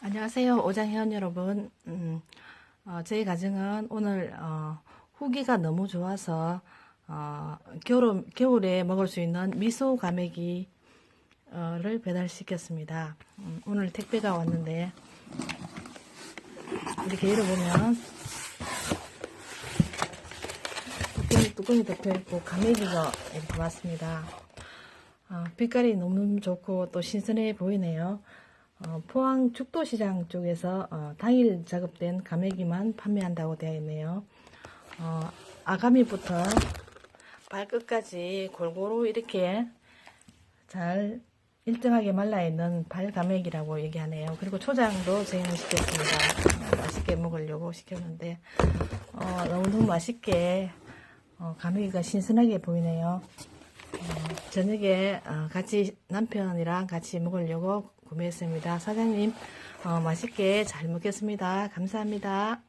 안녕하세요. 오장현 여러분. 음, 어, 저희 가정은 오늘 어, 후기가 너무 좋아서 어, 겨울, 겨울에 먹을 수 있는 미소 가메기를 배달시켰습니다. 음, 오늘 택배가 왔는데 이렇게 열어보면 뚜껑이, 뚜껑이 덮여있고 가메기가 이렇게 왔습니다. 어, 빛깔이 너무 좋고 또 신선해 보이네요. 어, 포항 죽도시장 쪽에서 어, 당일 작업된 가메기만 판매한다고 되어 있네요. 어, 아가미부터 발끝까지 골고루 이렇게 잘 일정하게 말라있는 발가메기라고 얘기하네요. 그리고 초장도 저희는 시켰습니다. 어, 맛있게 먹으려고 시켰는데 어, 너무너무 맛있게 어, 가메기가 신선하게 보이네요. 어, 저녁에 어, 같이 남편이랑 같이 먹으려고 구매했습니다. 사장님 어, 맛있게 잘 먹겠습니다. 감사합니다.